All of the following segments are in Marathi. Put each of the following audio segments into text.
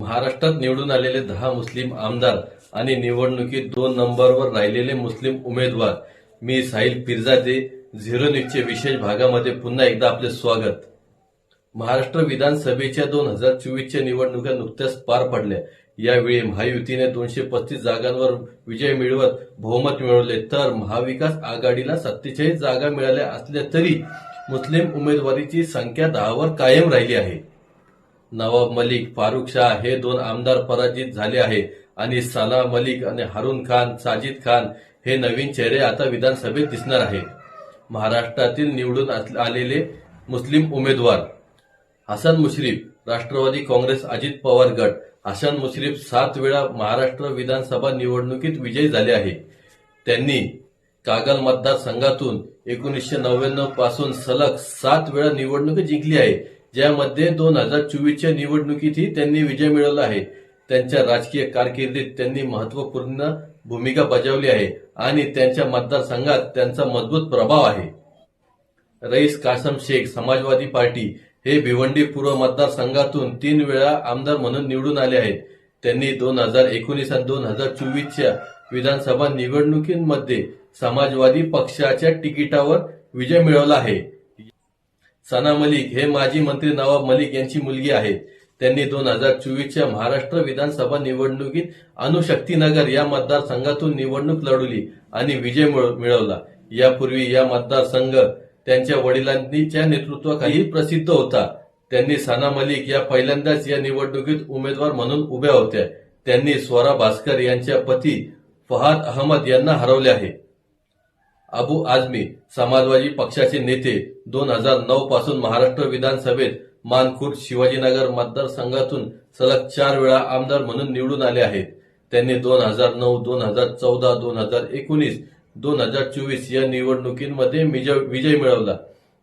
महाराष्ट्रात निवडून आलेले दहा मुस्लिम आमदार आणि निवडणुकीत दोन नंबरवर राहिलेले मुस्लिम उमेदवार. मी साहिल पिरजादे झिरो न्यूजचे विशेष भागामध्ये पुन्हा एकदा आपले स्वागत. महाराष्ट्र विधानसभेच्या दोन हजार चोवीसच्या निवडणुका नुकत्याच पार पडल्या. यावेळी महायुतीने दोनशे पस्तीस जागांवर विजय मिळवत बहुमत मिळवले. तर महाविकास आघाडीला सत्तेचाळीस जागा मिळाल्या असल्या तरी मुस्लिम उमेदवारीची संख्या दहावर कायम राहिली आहे. नवाब मलिक फारुख शाह हे दोन आमदार पराजित झाले आहे. आणि सना मलिक आणि हारून खान साजिद खान हे नवीन चेहरे आता विधानसभेत दिसणार आहे. महाराष्ट्रातील निवडून आलेले मुस्लिम उमेदवार हसन मुश्रीफ राष्ट्रवादी काँग्रेस अजित पवार गट हसन मुश्रीफ सात वेळा महाराष्ट्र विधानसभा निवडणुकीत विजयी झाले आहे. त्यांनी कागल मतदारसंघातून एकोणीसशे नव्याण्णवपासून सलग सात वेळा निवडणूक जिंकली आहे. ज्यामध्ये दोन हजार चोवीसच्या निवडणुकीतही त्यांनी विजय मिळवला आहे. त्यांच्या राजकीय कारकिर्दीत त्यांनी महत्त्वपूर्ण भूमिका बजावली आहे आणि त्यांच्या मतदारसंघात त्यांचा मजबूत प्रभाव आहे. रईस कासम शेख समाजवादी पार्टी हे भिवंडी पूर्व मतदारसंघातून तीन वेळा आमदार म्हणून निवडून आले आहेत. त्यांनी दोन हजार एकोणीस आणि दोन हजार चोवीसच्या विधानसभा निवडणुकीमध्ये समाजवादी पक्षाच्या तिकिटावर विजय मिळवला आहे. सना मलिक हे माजी मंत्री नवाब मलिक यांची मुलगी आहेत. त्यांनी दोन हजार चोवीसच्या महाराष्ट्र विधानसभा निवडणुकीत अणुशक्तीनगर या मतदारसंघातून निवडणूक लढवली आणि विजय मिळ- मिळवला. यापूर्वी या मतदारसंघ त्यांच्या वडिलांच्या नेतृत्वाखाली प्रसिद्ध होता. त्यांनी सना मलिक या पहिल्यांदाच या निवडणुकीत उमेदवार म्हणून उभ्या होत्या. त्यांनी स्वरा भास्कर यांच्या पती फहाद अहमद यांना हरवले आहे. अबू आझमी समाजवादी पक्षाचे नेते दोन हजार नऊ पासून महाराष्ट्र विधानसभेत मानखुर्द शिवाजीनगर मतदारसंघातून सलग चार वेळा आमदार म्हणून निवडून आले आहेत. त्यांनी दोन हजार नऊ दोन हजार चौदा दोन हजार एकोणीस दोन हजार चोवीस या निवडणुकीमध्ये विजय विजय मिळवला.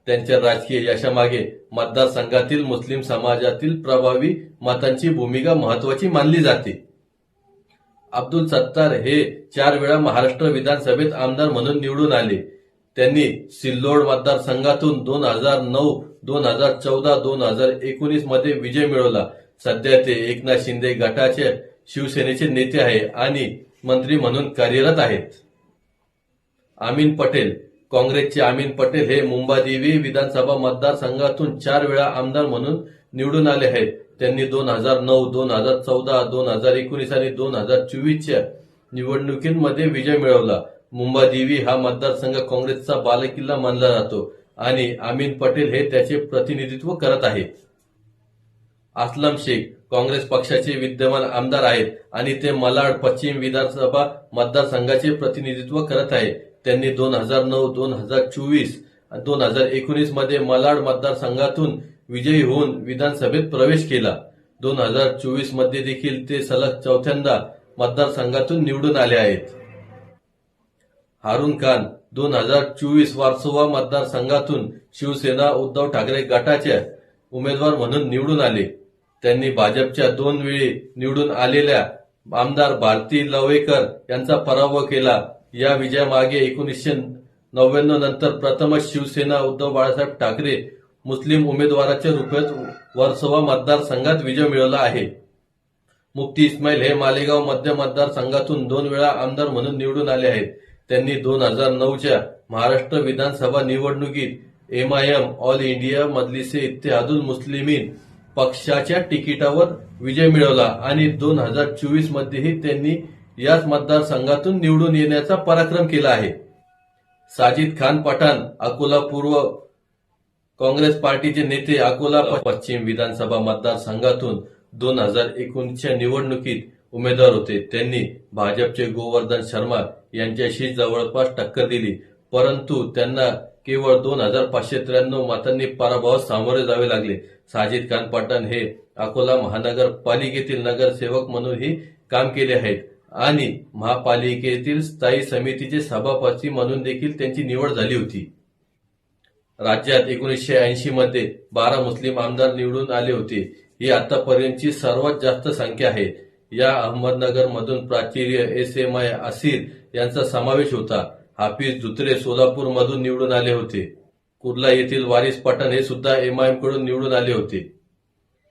त्यांच्या राजकीय यशामागे मतदारसंघातील मुस्लिम समाजातील प्रभावी मतांची भूमिका महत्वाची मानली जाते. अब्दुल सत्तार हे चार वेळा महाराष्ट्र विधानसभेत आमदार म्हणून निवडून आले. त्यांनी सिल्लोड मतदारसंघातून दोन हजार नऊ दोन हजार चौदा दोन हजार एकोणीसमध्ये विजय मिळवला. सध्या ते एकनाथ शिंदे गटाचे शिवसेनेचे नेते आहे आणि मंत्री म्हणून कार्यरत आहेत. आमीन पटेल काँग्रेसचे आमीन पटेल हे मुंबादेवी विधानसभा मतदारसंघातून चार वेळा आमदार म्हणून निवडून आले आहेत. त्यांनी दोन हजार नऊ दोन हजार चौदा दोन हजार एकोणीस आणि दोन हजार चोवीसच्या निवडणुकीमध्ये विजय मिळवला. मुंबादेवी हा मतदारसंघ काँग्रेसचा बालकिल्ला मानला जातो आणि आमीन पटेल हे त्याचे प्रतिनिधित्व करत आहेत. असलम शेख काँग्रेस पक्षाचे विद्यमान आमदार आहेत आणि ते मलाड पश्चिम विधानसभा मतदारसंघाचे प्रतिनिधित्व करत आहेत. त्यांनी दोन हजार नऊ दोन हजार चोवीस दोन हजार एकोणीसमध्ये मलाड मतदारसंघातून विजयी होऊन विधानसभेत प्रवेश केला. दोन हजार चोवीसमध्ये देखील ते सलग चौथ्यांदा मतदारसंघातून निवडून आले आहेत. हारून खान दोन हजार चोवीस वारसोवा मतदारसंघातून शिवसेना उद्धव ठाकरे गटाच्या उमेदवार म्हणून निवडून आले. त्यांनी भाजपच्या दोन वेळी निवडून आलेल्या आमदार भारती लवेकर यांचा पराभव केला. या विजयामागे एकोणीसशे नव्याण्णव नंतर प्रथमच शिवसेना उद्धव बाळासाहेब ठाकरे मुस्लिम उमेदवाराच्या रूपात वर्सोवा मतदारसंघात विजय मिळवला आहे. मुक्ती इस्माईल हे मालेगाव मध्य मतदारसंघातून दोन वेळा आमदार म्हणून निवडून आले आहेत. त्यांनी दोन हजार नऊच्या महाराष्ट्र विधानसभा निवडणुकीत MIM All India Majlise Ittehadul Muslimeen पक्षाच्या तिकिटावर विजय मिळवला आणि दोन हजार चोवीस मध्येही त्यांनी याच मतदारसंघातून निवडून येण्याचा पराक्रम केला आहे. साजिद खान पठाण अकोला पूर्व काँग्रेस पार्टीचे नेते अकोला पश्चिम विधानसभा मतदारसंघातून दोन हजार एकोणीसच्या निवडणुकीत उमेदवार होते. त्यांनी भाजपचे गोवर्धन शर्मा यांच्याशी जवळपास टक्कर दिली. परंतु त्यांना केवळ दोन हजार पाचशे त्र्याण्णव मतांनी पराभवास सामोरे जावे लागले. साजिद खान पाटण हे अकोला महानगरपालिकेतील नगरसेवक म्हणूनही काम केले आहेत आणि महापालिकेतील स्थायी समितीचे सभापती म्हणून देखील त्यांची निवड झाली होती. राज्यात एकोणीसशे ऐंशी मध्ये बारा मुस्लिम आमदार निवडून आले होते. ही आतापर्यंतची सर्वात जास्त संख्या आहे. या अहमदनगर मधून प्राचार्य एस एम आय असीर यांचा समावेश होता. हाफिज दुत्रे सोलापूर मधून निवडून आले होते. कुर्ला येथील वारिस पठाण हे सुद्धा एमआयएमकडून निवडून आले होते.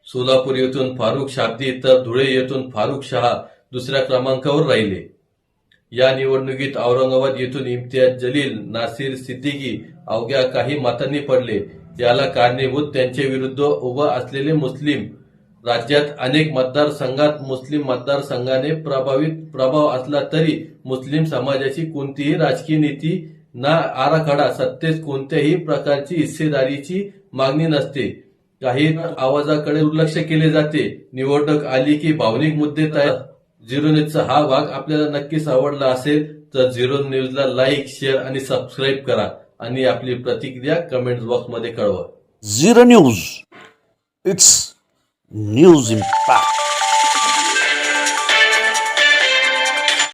सोलापूर येथून फारुख शाब्दी तर धुळे येथून फारुख शहा दुसऱ्या क्रमांकावर राहिले. या निवडणुकीत औरंगाबाद येथून इम्तियाज जलील नासिर सिद्दीकी अवघ्या काही मतांनी पडले. याला कारणीभूत त्यांच्या विरुद्ध उभं असलेले मुस्लिम राज्यात अनेक मतदारसंघात मुस्लिम मतदारसंघाने प्रभावित प्रभाव असला तरी मुस्लिम समाजाची कोणतीही राजकीय नीती ना आराखडा सत्तेत कोणत्याही प्रकारची हिस्सेदारीची मागणी नसते. काही आवाजाकडे दुर्लक्ष केले जाते. निवडणूक आली की भावनिक मुद्दे तयार झिरो न्यूजचा हा भाग आपल्याला नक्कीच आवडला असेल तर झिरो न्यूजला लाईक शेअर आणि सबस्क्राईब करा आणि आपली प्रतिक्रिया कमेंट बॉक्समध्ये कळवा. Zero News. It's news impact.